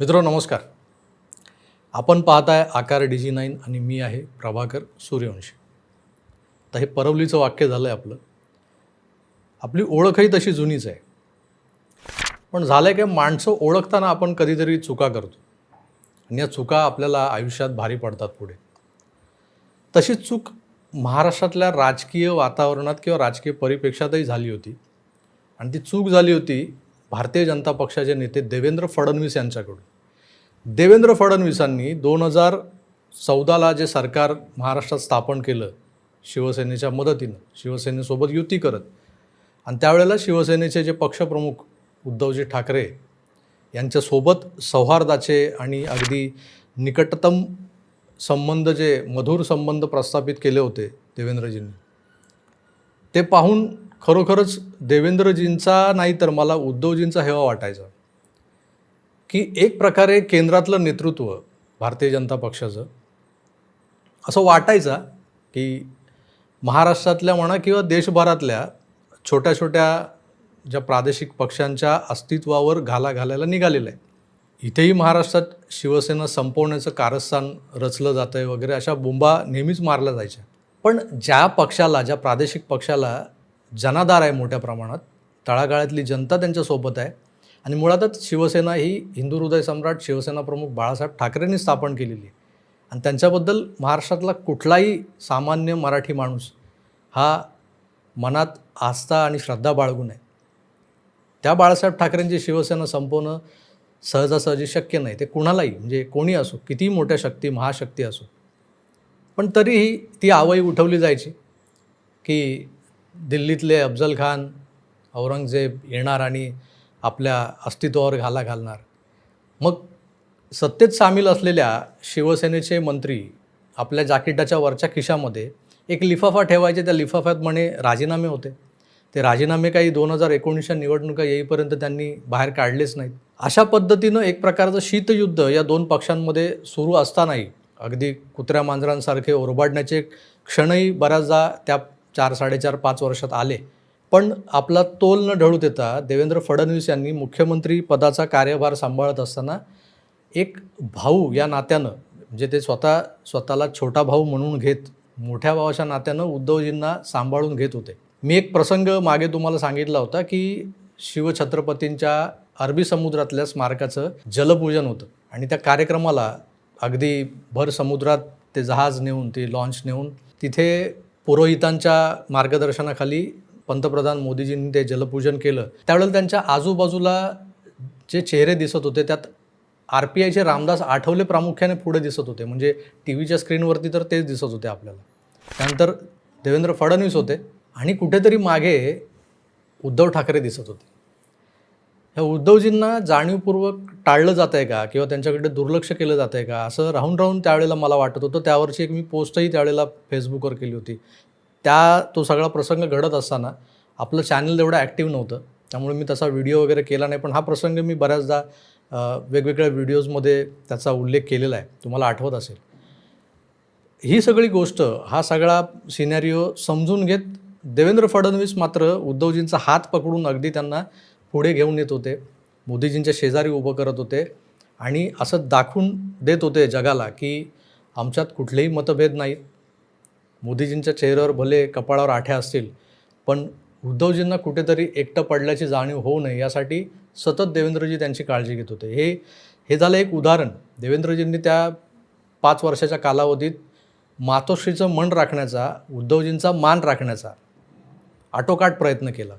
मित्र नमस्कार. आपण पाहताय आकार डिजी नाईन आणि मी आहे प्रभाकर सूर्यवंशी. तर हे परवलीचं वाक्य झालं आहे आपलं. आपली ओळखही तशी जुनीच आहे. पण झालं आहे काय माणसं ओळखताना आपण कधीतरी चुका करतो. आणि या चुका आपल्याला आयुष्यात भारी पडतात पुढे. तशी चूक महाराष्ट्रातल्या राजकीय वातावरणात किंवा राजकीय परिपेक्षातही झाली होती. आणि ती चूक झाली होती भारतीय जनता पक्षाचे नेते देवेंद्र फडणवीस यांच्याकडून. देवेंद्र फडणवीसांनी दोन हजार चौदाला जे सरकार महाराष्ट्रात स्थापन केलं शिवसेनेच्या मदतीनं शिवसेनेसोबत युती करत आणि त्यावेळेला शिवसेनेचे जे पक्षप्रमुख उद्धवजी ठाकरे यांच्यासोबत सौहार्दाचे आणि अगदी निकटतम संबंध जे मधुर संबंध प्रस्थापित केले होते देवेंद्रजींनी ते पाहून खरोखरच देवेंद्रजींचा नाही तर मला उद्धवजींचा हेवा वाटायचा. की एक प्रकारे केंद्रातलं नेतृत्व भारतीय जनता पक्षाचं असं वाटायचा की महाराष्ट्रातल्या म्हणा किंवा देशभरातल्या छोट्या छोट्या ज्या प्रादेशिक पक्षांच्या अस्तित्वावर घाला घालायला निघालेलं आहे. इथेही महाराष्ट्रात शिवसेना संपवण्याचं कारस्थान रचलं जातं आहे वगैरे अशा बोंबा नेहमीच मारल्या जायच्या. पण ज्या पक्षाला ज्या प्रादेशिक पक्षाला जनाधार आहे मोठ्या प्रमाणात. तळागाळातली जनता त्यांच्यासोबत आहे. आणि मुळातच शिवसेना ही हिंदू हृदय सम्राट शिवसेना प्रमुख बाळासाहेब ठाकरेंनी स्थापन केलेली आहे. आणि त्यांच्याबद्दल महाराष्ट्रातला कुठलाही सामान्य मराठी माणूस हा मनात आस्था आणि श्रद्धा बाळगून आहे. त्या बाळासाहेब ठाकरेंची शिवसेना संपवणं सहजासहजी शक्य नाही. ते कुणालाही म्हणजे कोणी असो कितीही मोठ्या शक्ती महाशक्ती असो. पण तरीही ती आवई उठवली जायची की दिल्लीतले अफजल खान औरंगजेब येणार आणि आपल्या अस्तित्वावर घाला घालणार. मग सत्तेत सामील असलेल्या शिवसेनेचे मंत्री आपल्या जाकिटाच्या वरच्या खिशामध्ये एक लिफाफा ठेवायचे. त्या लिफाफ्यात म्हणे राजीनामे होते. ते राजीनामे काही दोन हजार एकोणीसच्या निवडणुका येईपर्यंत त्यांनी बाहेर काढलेच नाहीत. अशा पद्धतीनं एक प्रकारचं शीतयुद्ध या दोन पक्षांमध्ये सुरू असतानाही अगदी कुत्र्या मांजरांसारखे ओरबाडण्याचे क्षणही बऱ्याचदा त्या चार साडेचार पाच वर्षात आले. पण आपला तोल न ढळू देता देवेंद्र फडणवीस यांनी मुख्यमंत्री पदाचा कार्यभार सांभाळत असताना एक भाऊ या नात्यानं म्हणजे ते स्वतः स्वतःला छोटा भाऊ म्हणून घेत मोठ्या भावाच्या नात्यानं उद्धवजींना सांभाळून घेत होते. मी एक प्रसंग मागे तुम्हाला सांगितला होता की शिवछत्रपतींच्या अरबी समुद्रातल्या स्मारकाचं जलपूजन होतं. आणि त्या कार्यक्रमाला अगदी भर समुद्रात ते जहाज नेऊन ते लॉन्च नेऊन तिथे पुरोहितांच्या मार्गदर्शनाखाली पंतप्रधान मोदीजींनी ते जलपूजन केलं. त्यावेळेला त्यांच्या आजूबाजूला जे चेहरे दिसत होते त्यात आर पी आयचे रामदास आठवले प्रामुख्याने पुढे दिसत होते. म्हणजे टी व्हीच्या स्क्रीनवरती तर तेच दिसत होते आपल्याला. त्यानंतर देवेंद्र फडणवीस होते आणि कुठेतरी मागे उद्धव ठाकरे दिसत होते. ह्या उद्धवजींना जाणीवपूर्वक टाळलं जात आहे का? किंवा त्यांच्याकडे दुर्लक्ष केलं जात आहे का? असं राहून राहून त्यावेळेला मला वाटत होतं. त्यावरची एक मी पोस्टही त्यावेळेला फेसबुकवर केली होती. त्या तो सगळा प्रसंग घडत असताना आपलं चॅनल एवढं ॲक्टिव्ह नव्हतं. त्यामुळे मी तसा व्हिडिओ वगैरे केला नाही. पण हा प्रसंग मी बऱ्याचदा वेगवेगळ्या व्हिडिओजमध्ये त्याचा उल्लेख केलेला आहे. तुम्हाला आठवत असेल. ही सगळी गोष्ट हा सगळा सिनॅरिओ समजून घेत देवेंद्र फडणवीस मात्र उद्धवजींचा हात पकडून अगदी त्यांना पुढे घेऊन येत होते. मोदीजींच्या शेजारी उभं करत होते आणि असं दाखवून देत होते जगाला की आमच्यात कुठलेही मतभेद नाहीत. मोदीजींच्या चेहऱ्यावर भले कपाळावर आठ्या असतील पण उद्धवजींना कुठेतरी एकटं पडल्याची जाणीव होऊ नये यासाठी सतत देवेंद्रजी त्यांची काळजी घेत होते. हे हे झालं एक उदाहरण. देवेंद्रजींनी त्या पाच वर्षाच्या कालावधीत मातोश्रीचं मन राखण्याचा उद्धवजींचा मान राखण्याचा आटोकाट प्रयत्न केला.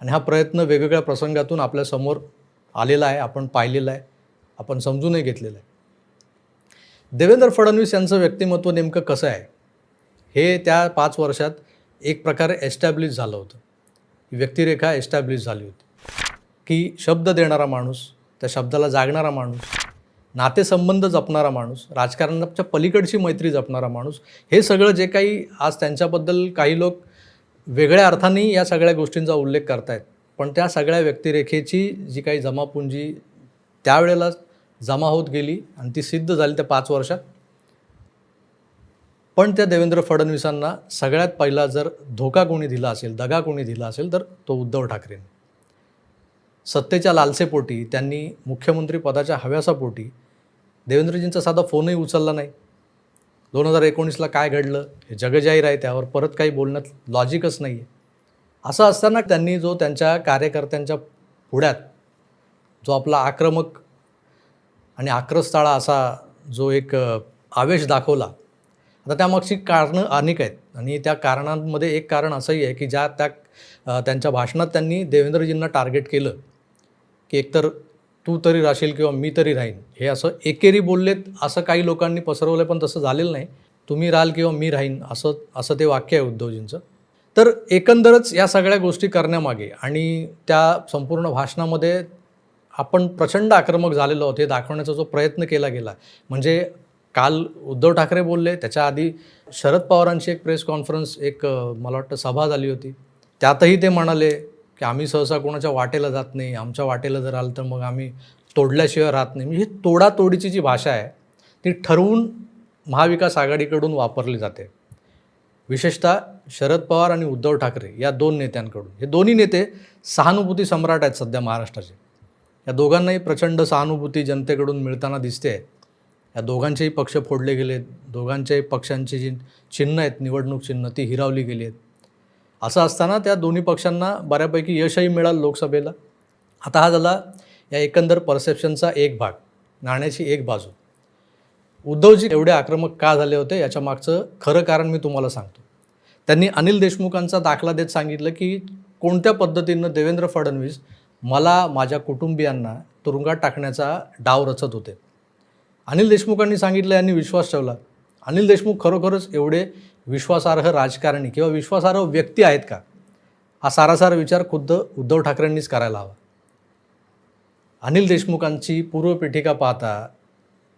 आणि हा प्रयत्न वेगवेगळ्या प्रसंगातून आपल्यासमोर आलेला आहे आपण पाहिलेला आहे आपण समजूनही घेतलेलं आहे. देवेंद्र फडणवीस यांचं व्यक्तिमत्व नेमकं कसं आहे? हे त्या पाच वर्षात एक प्रकारे एस्टॅब्लिश झालं होतं. व्यक्तिरेखा एस्टॅब्लिश झाली होती. की शब्द देणारा माणूस त्या शब्दाला जागणारा माणूस नातेसंबंध जपणारा माणूस राजकारणाच्या पलीकडची मैत्री जपणारा माणूस हे सगळं जे काही आज त्यांच्याबद्दल काही लोक वेगळ्या अर्थाने या सगळ्या गोष्टींचा उल्लेख करतायत. पण त्या सगळ्या व्यक्तिरेखेची जी काही जमापुंजी त्यावेळेला जमा होत गेली आणि ती सिद्ध झाली त्या पाच वर्षात. पण त्या देवेंद्र फडणवीसांना सगळ्यात पहिला जर धोका कोणी दिला असेल दगा कोणी दिला असेल तर तो उद्धव ठाकरेंनी. सत्तेच्या लालसेपोटी त्यांनी मुख्यमंत्री पदाच्या हव्यासापोटी देवेंद्रजींचा साधा फोनही उचलला नाही. दोन हजार एकोणीसला काय घडलं? हे जगजाहीर आहे त्यावर परत काही बोलण्यात लॉजिकच नाही आहे असं असताना त्यांनी जो त्यांच्या कार्यकर्त्यांच्या पुढ्यात जो आपला आक्रमक आणि आक्रस्ताळा असा जो एक आवेश दाखवला आता त्यामागची कारणं अनेक आहेत. आणि त्या कारणांमध्ये एक कारण असंही आहे की ज्या त्या त्यांच्या भाषणात त्यांनी देवेंद्रजींना टार्गेट केलं की एकतर तू तरी राहशील किंवा मी तरी राहीन. हे असं एकेरी बोललेत असं काही लोकांनी पसरवलं पण तसं झालेलं नाही. तुम्ही राहाल किंवा मी राहीन असं असं ते वाक्य आहे उद्धवजींचं. तर एकंदरच या सगळ्या गोष्टी करण्यामागे आणि त्या संपूर्ण भाषणामध्ये आपण प्रचंड आक्रमक झालेलो आहोत हे दाखवण्याचा जो प्रयत्न केला गेला. म्हणजे काल उद्धव ठाकरे बोलले त्याच्या आधी शरद पवारांची एक प्रेस कॉन्फरन्स एक मला वाटतं सभा झाली होती. त्यातही ते म्हणाले की आम्ही सहसा कोणाच्या वाटेला जात नाही आमच्या वाटेला जर आलं तर मग आम्ही तोडल्याशिवाय राहत नाही. म्हणजे ही तोडातोडीची जी भाषा आहे ती ठरवून महाविकास आघाडीकडून वापरली जाते. विशेषतः शरद पवार आणि उद्धव ठाकरे या दोन नेत्यांकडून. हे दोन्ही नेते सहानुभूती सम्राट आहेत सध्या महाराष्ट्राचे. या दोघांनाही प्रचंड सहानुभूती जनतेकडून मिळताना दिसते. या दोघांचेही पक्ष फोडले गेले दोघांच्याही पक्षांची जी चिन्ह आहेत निवडणूक चिन्ह ती हिरावली गेली आहेत. असं असताना त्या दोन्ही पक्षांना बऱ्यापैकी यशही मिळालं लोकसभेला. आता हा झाला या एकंदर परसेप्शनचा एक भाग नाण्याची एक बाजू. उद्धवजी एवढे आक्रमक का झाले होते याच्या मागचं खरं कारण मी तुम्हाला सांगतो. त्यांनी अनिल देशमुखांचा दाखला देत सांगितलं की कोणत्या पद्धतीनं देवेंद्र फडणवीस मला माझ्या कुटुंबियांना तुरुंगात टाकण्याचा डाव रचत होते. अनिल देशमुखांनी सांगितलं यांनी विश्वास ठेवला. अनिल देशमुख खरोखरच एवढे विश्वासार्ह राजकारणी किंवा विश्वासार्ह व्यक्ती आहेत का? हा सारासार विचार खुद्द उद्धव ठाकरेंनीच करायला हवा. अनिल देशमुखांची पूर्वपीठिका पाहता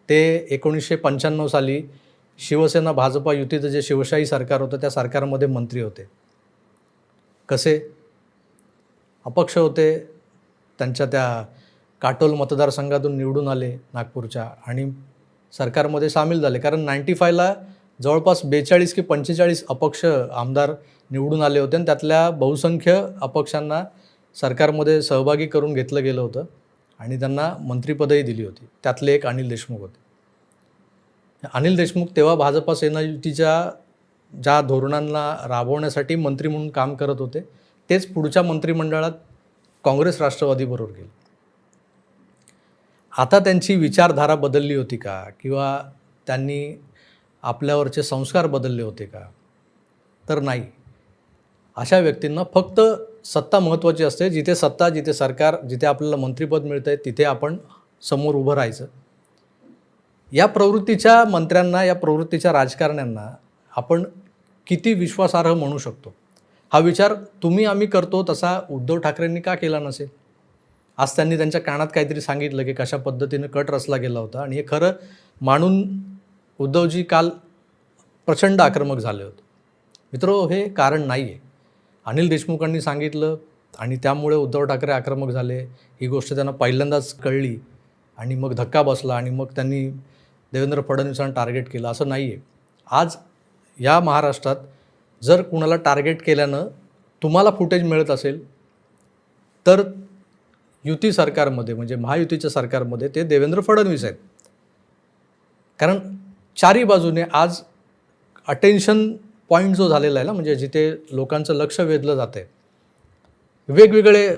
ते एकोणीसशे पंच्याण्णव साली शिवसेना भाजपा युतीचं जे शिवशाही सरकार होतं त्या सरकारमध्ये मंत्री होते. कसे? अपक्ष होते त्यांच्या त्या काटोल मतदारसंघातून निवडून आले नागपूरच्या आणि सरकारमध्ये सामील झाले. कारण नाईन्टी फायला जवळपास बेचाळीस की पंचेचाळीस अपक्ष आमदार निवडून आले होते आणि त्यातल्या बहुसंख्य अपक्षांना सरकारमध्ये सहभागी करून घेतलं गेलं होतं आणि त्यांना मंत्रिपदही दिली होती. त्यातले एक अनिल देशमुख होते. अनिल देशमुख तेव्हा भाजपा सेना युतीच्या ज्या धोरणांना राबवण्यासाठी मंत्री म्हणून काम करत होते तेच पुढच्या मंत्रिमंडळात काँग्रेस राष्ट्रवादीबरोबर गेले. आता त्यांची विचारधारा बदलली होती का? किंवा त्यांनी आपल्यावरचे संस्कार बदलले होते का? तर नाही. अशा व्यक्तींना फक्त सत्ता महत्त्वाची असते. जिथे सत्ता जिथे सरकार जिथे आपल्याला मंत्रिपद मिळतं आहे तिथे आपण समोर उभं राहायचं. या प्रवृत्तीच्या मंत्र्यांना या प्रवृत्तीच्या राजकारण्यांना आपण किती विश्वासार्ह म्हणू शकतो? हा विचार तुम्ही आम्ही करतो तसा उद्धव ठाकरेंनी का केला नसेल? आज त्यांनी त्यांच्या कानात काहीतरी सांगितलं की कशा पद्धतीनं कट रचला गेला होता. आणि हे खरं मानून उद्धवजी काल प्रचंड आक्रमक झाले होते. मित्रो हे कारण नाही आहे अनिल देशमुखांनी सांगितलं आणि त्यामुळे उद्धव ठाकरे आक्रमक झाले. ही गोष्ट त्यांना पहिल्यांदाच कळली आणि मग धक्का बसला आणि मग त्यांनी देवेंद्र फडणवीसांना टार्गेट केलं. असं नाही आहे आज या महाराष्ट्रात जर कुणाला टार्गेट केल्यानं तुम्हाला फुटेज मिळत असेल तर युती सरकारमध्ये म्हणजे महायुतीच्या सरकारमध्ये ते देवेंद्र फडणवीस आहेत. कारण चारी बाजूने आज अटेन्शन पॉईंट जो झालेला आहे ना म्हणजे जिथे लोकांचं लक्ष वेधलं जातं आहे वेगवेगळे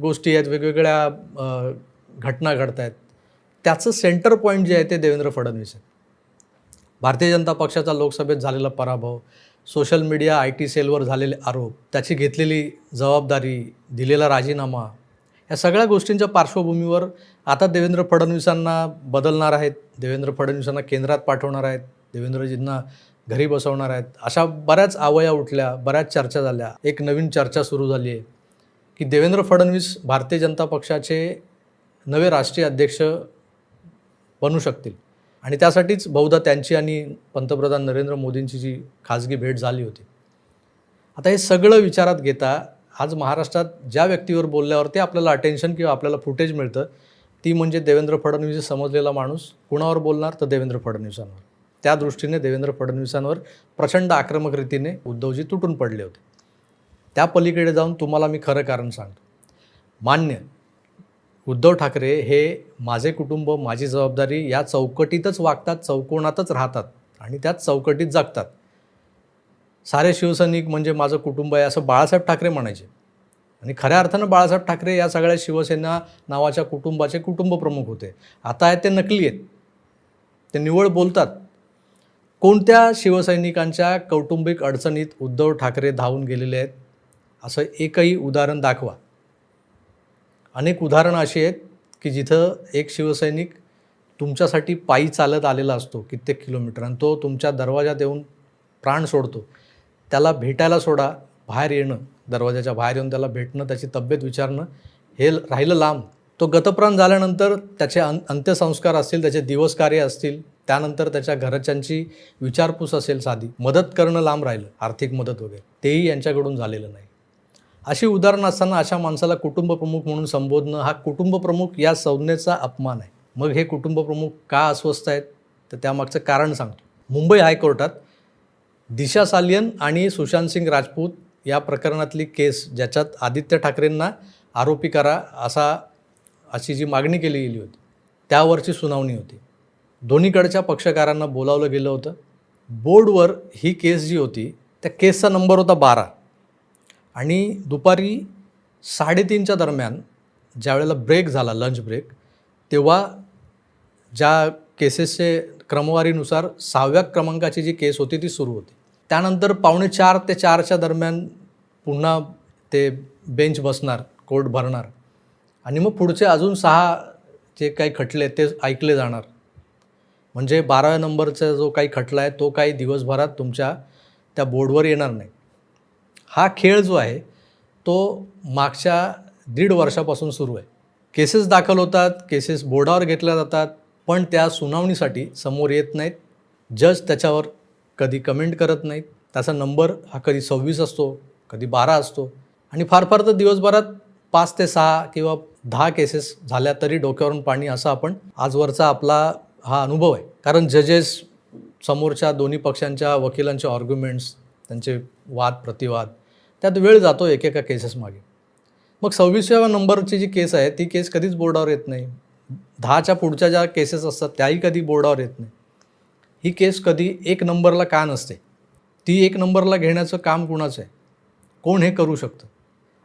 गोष्टी आहेत वेगवेगळ्या घटना घडत आहेत त्याचं सेंटर पॉईंट जे आहे ते देवेंद्र फडणवीस आहेत. भारतीय जनता पक्षाचा लोकसभेत झालेला पराभव सोशल मीडिया आय टी सेलवर झालेले आरोप त्याची घेतलेली जबाबदारी दिलेला राजीनामा या सगळ्या गोष्टींच्या पार्श्वभूमीवर आता देवेंद्र फडणवीसांना बदलणार आहेत देवेंद्र फडणवीसांना केंद्रात पाठवणार आहेत देवेंद्रजींना घरी बसवणार आहेत. अशा बऱ्याच आवया उठल्या बऱ्याच चर्चा झाल्या. एक नवीन चर्चा सुरू झाली आहे की देवेंद्र फडणवीस भारतीय जनता पक्षाचे नवे राष्ट्रीय अध्यक्ष बनू शकतील. आणि त्यासाठीच बहुधा त्यांची आणि पंतप्रधान नरेंद्र मोदींची जी खाजगी भेट झाली होती. आता हे सगळं विचारात घेता आज महाराष्ट्रात ज्या व्यक्तीवर बोलल्यावरती आपल्याला अटेन्शन किंवा आपल्याला फुटेज मिळतं ती म्हणजे देवेंद्र फडणवीस समजलेला माणूस. कुणावर बोलणार? तर देवेंद्र फडणवीसांवर. त्या दृष्टीने देवेंद्र फडणवीसांवर प्रचंड आक्रमक रीतीने उद्धवजी तुटून पडले होते. त्या पलीकडे जाऊन तुम्हाला मी खरं कारण सांगतो. मान्य उद्धव ठाकरे हे माझे कुटुंब माझी जबाबदारी या चौकटीतच वागतात चौकोनातच राहतात आणि त्याच चौकटीत जगतात. सारे शिवसैनिक म्हणजे माझं कुटुंब आहे असं बाळासाहेब ठाकरे म्हणायचे. आणि खऱ्या अर्थानं बाळासाहेब ठाकरे या सगळ्या शिवसेना नावाच्या कुटुंबाचे कुटुंबप्रमुख होते. आता आहेत ते नकली आहेत. ते निवळ बोलतात. कोणत्या शिवसैनिकांच्या कौटुंबिक अडचणीत उद्धव ठाकरे धावून गेलेले आहेत? असं एकही उदाहरण दाखवा. अनेक उदाहरणं अशी आहेत की जिथं एक शिवसैनिक तुमच्यासाठी पायी चालत आलेला असतो कित्येक किलोमीटर. आणि तो तुमच्या दरवाजात येऊन प्राण सोडतो. त्याला भेटायला सोडा बाहेर येणं दरवाजाच्या बाहेर येऊन त्याला भेटणं त्याची तब्येत विचारणं हे राहिलं लांब. तो गतप्राण झाल्यानंतर त्याचे अं अंत्यसंस्कार असतील त्याचे दिवस कार्य असतील त्यानंतर त्याच्या घरच्यांची विचारपूस असेल साधी मदत करणं लांब राहिलं आर्थिक मदत वगैरे. तेही यांच्याकडून झालेलं नाही. अशी उदाहरणं असताना अशा माणसाला कुटुंबप्रमुख म्हणून संबोधणं हा कुटुंबप्रमुख या संज्ञेचा अपमान आहे. मग हे कुटुंबप्रमुख का अस्वस्थ आहेत? तर त्यामागचं कारण सांगतो. मुंबई हायकोर्टात दिशा सालियन आणि सुशांत सिंग राजपूत या प्रकरणातली केस ज्याच्यात आदित्य ठाकरेंना आरोपी करा असा अशी जी मागणी केली गेली होती त्यावरची सुनावणी होती. दोन्हीकडच्या पक्षकारांना बोलावलं गेलं होतं. बोर्डवर ही केस जी होती त्या केसचा नंबर होता बारा. आणि दुपारी साडेतीनच्या दरम्यान ज्यावेळेला ब्रेक झाला लंच ब्रेक तेव्हा ज्या केसेसचे क्रमवारीनुसार सहाव्या क्रमांकाची जी केस होती ती सुरू होती. त्यानंतर पावणे चार ते चारच्या दरम्यान पुन्हा ते बेंच बसणार कोर्ट भरणार. आणि मग पुढचे अजून सहा जे काही खटले ते ऐकले जाणार. म्हणजे बाराव्या नंबरचा जो काही खटला आहे तो काही दिवसभरात तुमच्या त्या बोर्डवर येणार नाही. हा खेळ जो आहे तो मागच्या दीड वर्षापासून सुरू आहे. केसेस दाखल होतात केसेस बोर्डावर घेतल्या जातात पण त्या सुनावणीसाठी समोर येत नाहीत. जज त्याच्यावर कधी कमेंट करत नाहीत. त्याचा नंबर हा कधी सव्वीस असतो कधी बारा असतो. आणि फार फार तर दिवसभरात पाच ते सहा किंवा दहा केसेस झाल्या तरी डोक्यावरून पाणी असा आपण आजवरचा आपला हा अनुभव आहे. कारण जजेस समोरच्या दोन्ही पक्षांच्या वकिलांचे ऑर्ग्युमेंट्स त्यांचे वाद प्रतिवाद त्यात वेळ जातो एकेका केसेसमागे मग. सव्वीसव्या नंबरची जी केस आहे ती केस कधीच बोर्डावर येत नाही. दहाच्या पुढच्या ज्या केसेस असतात त्याही कधी बोर्डावर येत नाही. ही केस कधी एक नंबरला का नसते? ती एक नंबरला घेण्याचं काम कुणाचं आहे? कोण हे करू शकतं?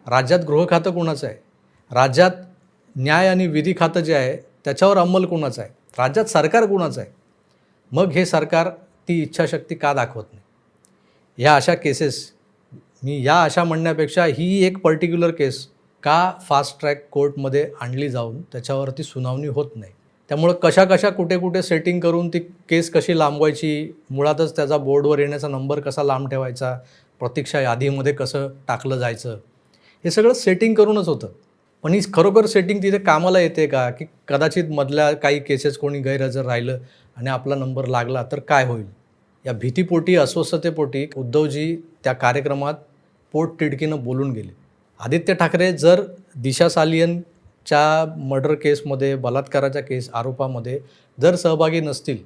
राज्यात गृह खातं आहे? राज्यात न्याय आणि विधी खातं जे आहे त्याच्यावर अंमल कोणाचं आहे? राज्यात सरकार कोणाचं आहे? मग हे सरकार ती इच्छाशक्ती का दाखवत नाही? ह्या अशा केसेस मी या अशा म्हणण्यापेक्षा ही एक पर्टिक्युलर केस का फास्ट ट्रॅक कोर्टमध्ये आणली जाऊन त्याच्यावरती सुनावणी होत नाही? त्यामुळं कशा कशा कुठे कुठे सेटिंग करून ती केस कशी लांबवायची मुळातच त्याचा बोर्डवर येण्याचा नंबर कसा लांब ठेवायचा प्रतीक्षा यादीमध्ये कसं टाकलं जायचं हे सगळं सेटिंग करूनच होतं. पण ही खरोखर सेटिंग तिथे कामाला येते का? की कदाचित मधल्या काही केसेस कोणी गैरहजर राहिलं आणि आपला नंबर लागला तर काय होईल? या भीतीपोटी अस्वस्थतेपोटी उद्धवजी त्या कार्यक्रमात पोट तिडकीनं बोलून गेले. आदित्य ठाकरे जर दिशा सालियन च्या मर्डर केसमध्ये बलात्काराच्या केस आरोपामध्ये जर सहभागी नसतील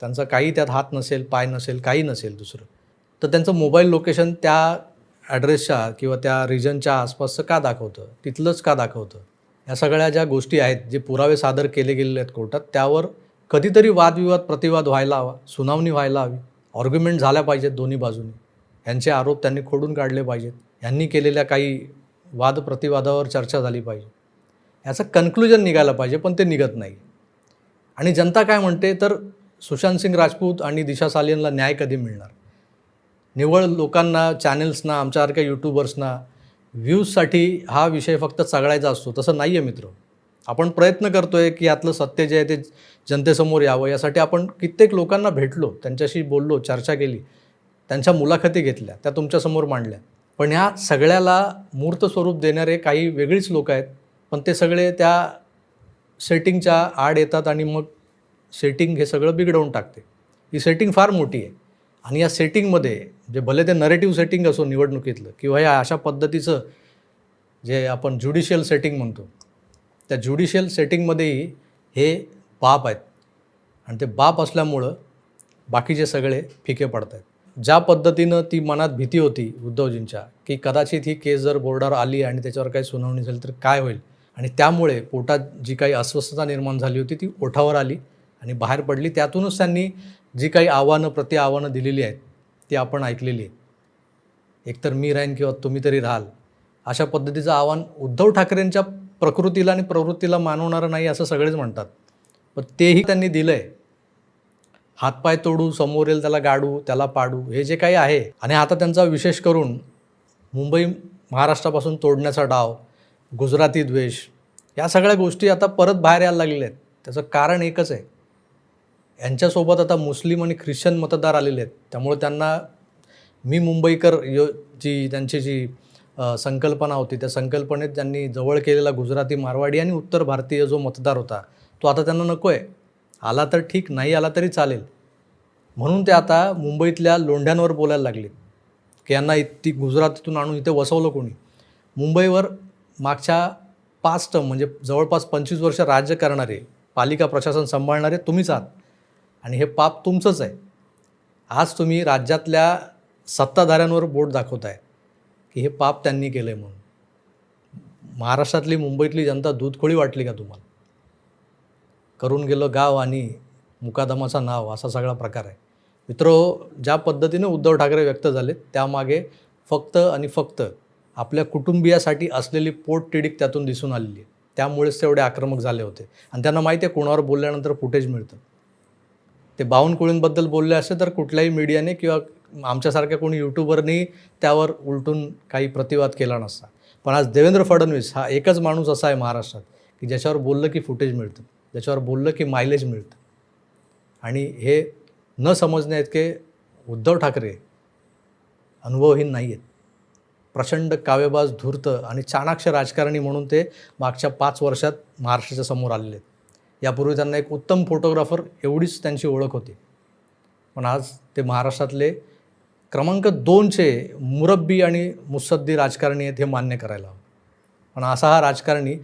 त्यांचा काही त्यात हात नसेल पाय नसेल काही नसेल दुसरं तर त्यांचं मोबाईल लोकेशन त्या ॲड्रेसच्या किंवा त्या रिजनच्या आसपासचं का दाखवतं? तिथलंच का दाखवतं? या सगळ्या ज्या गोष्टी आहेत जे पुरावे सादर केले गेलेले आहेत कोर्टात त्यावर कधीतरी वादविवाद प्रतिवाद व्हायला हवा सुनावणी व्हायला हवी. ऑर्ग्युमेंट झाल्या पाहिजेत दोन्ही बाजूनी. यांचे आरोप त्यांनी खोडून काढले पाहिजेत. यांनी केलेल्या काही वाद प्रतिवादावर चर्चा झाली पाहिजे. याचं कन्क्लुजन निघायला पाहिजे पण ते निघत नाही. आणि जनता काय म्हणते तर सुशांत सिंग राजपूत आणि दिशा सालियनला न्याय कधी मिळणार? निव्वळ लोकांना चॅनल्सना आमच्यासारख्या यूट्यूबर्सना व्ह्यूजसाठी हा विषय फक्त चघळायचा असतो तसं नाही आहे मित्र. आपण प्रयत्न करतो आहे की यातलं सत्य जे आहे ते जनतेसमोर यावं यासाठी आपण कित्येक लोकांना भेटलो त्यांच्याशी बोललो चर्चा केली त्यांच्या मुलाखती घेतल्या त्या तुमच्यासमोर मांडल्या. पण ह्या सगळ्याला मूर्त स्वरूप देणारे काही वेगळीच लोक आहेत पण ते सगळे त्या सेटिंगच्या आड येतात आणि मग सेटिंग हे सगळं बिघडवून टाकते. ही सेटिंग फार मोठी आहे. आणि या सेटिंगमध्ये जे भले ते नरेटिव्ह सेटिंग असो निवडणुकीतलं किंवा या अशा पद्धतीचं जे आपण ज्युडिशियल सेटिंग म्हणतो त्या ज्युडिशियल सेटिंगमध्येही हे बाप आहेत. आणि ते बाप असल्यामुळं बाकीचे सगळे फिके पडत आहेत ज्या पद्धतीनं ती मनात भीती होती उद्धवजींच्या की कदाचित ही केस जर बोर्डावर आली आणि त्याच्यावर काही सुनावणी झाली तर काय होईल? आणि त्यामुळे पोटात जी काही अस्वस्थता निर्माण झाली होती ती ओठावर आली आणि बाहेर पडली. त्यातूनच त्यांनी जी काही आव्हानं प्रति आव्हानं दिलेली आहेत ती आपण ऐकलेली आहे एकतर मी राहीन किंवा तुम्ही तरी राहाल. अशा पद्धतीचं आव्हान उद्धव ठाकरेंच्या प्रकृतीला आणि प्रवृत्तीला मानवणारं नाही असं सगळेच म्हणतात. पण तेही त्यांनी दिलं आहे हातपाय तोडू समोर येईल त्याला गाडू त्याला पाडू हे जे काही आहे. आणि आता त्यांचा विशेष करून मुंबई महाराष्ट्रापासून तोडण्याचा डाव गुजराती द्वेष या सगळ्या गोष्टी आता परत बाहेर यायला लागलेल्या आहेत. त्याचं कारण एकच आहे. यांच्यासोबत आता मुस्लिम आणि ख्रिश्चन मतदार आलेले आहेत. त्यामुळे त्यांना मी मुंबईकर यो जी त्यांची जी संकल्पना होती त्या संकल्पनेत त्यांनी जवळ केलेला गुजराती मारवाडी आणि उत्तर भारतीय जो मतदार होता तो आता त्यांना नको आहे. आला तर ठीक नाही आला तरी चालेल. म्हणून ते आता मुंबईतल्या लोंढ्यांवर बोलायला लागले की यांना ती गुजरातीतून आणून इथे वसवलं कोणी? मुंबईवर मागच्या पाच टर्म म्हणजे जवळपास पंचवीस वर्ष राज्य करणारे पालिका प्रशासन सांभाळणारे तुम्हीच आहात. आणि हे पाप तुमचंच आहे. आज तुम्ही राज्यातल्या सत्ताधाऱ्यांवर बोट दाखवताय की हे पाप त्यांनी केलं आहे म्हणून. महाराष्ट्रातली मुंबईतली जनता दूधखोळी वाटली का तुम्हाला? करून गेलं गाव आणि मुकादमाचं नाव असा सगळा प्रकार आहे. मित्र ज्या पद्धतीने उद्धव ठाकरे व्यक्त झाले त्यामागे फक्त आणि फक्त आपल्या कुटुंबियासाठी असलेली पोटतिडीक त्यातून दिसून आलेली आहे. त्यामुळेच तेवढे आक्रमक झाले होते. आणि त्यांना माहिती आहे कोणावर बोलल्यानंतर फुटेज मिळतं. ते बावनकुळींबद्दल बोलले असते तर कुठल्याही मीडियाने किंवा आमच्यासारख्या कोणी यूट्यूबरनी त्यावर उलटून काही प्रतिवाद केला नसता. पण आज देवेंद्र फडणवीस हा एकच माणूस असा आहे महाराष्ट्रात की ज्याच्यावर बोललं की फुटेज मिळतं ज्याच्यावर बोललं की मायलेज मिळतं. आणि हे न समजण्या इतके उद्धव ठाकरे अनुभवहीन नाही आहेत प्रचंड काव्यबाज धूर्त आणि चाणाक्ष राजकारणी म्हणून ते मागच्या पाच वर्षात महाराष्ट्राच्या समोर आलेले आहेत. यापूर्वी त्यांना एक उत्तम फोटोग्राफर एवढीच त्यांची ओळख होती. पण आज ते महाराष्ट्रातले क्रमांक दोनचे मुरब्बी आणि मुसद्दी राजकारणी आहेत हे मान्य करायला हवं. पण असा हा राजकारणी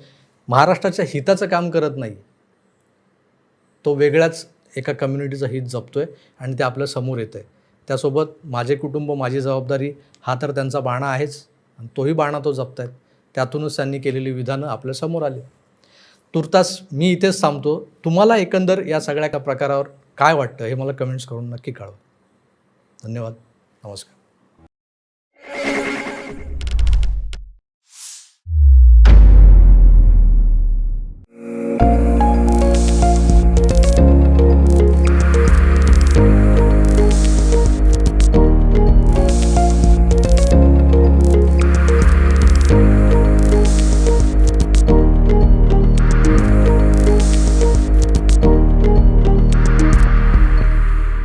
महाराष्ट्राच्या हिताचं काम करत नाही. तो वेगळ्याच एका कम्युनिटीचं हित जपतो आहे आणि ते आपल्यासमोर येतं आहे त्यासोबत माझे कुटुंब माझी जबाबदारी हा तर त्यांचा बाणा आहेच. आणि तोही बाणा तो जपत आहेत त्यातूनच त्यांनी केलेली विधानं आपल्यासमोर आली. तुर्तास मी इथेच थांबतो. तुम्हाला एकंदर या सगळ्या का प्रकारावर काय वाटतं हे मला कमेंट्स करून नक्की कळवा. धन्यवाद. नमस्कार.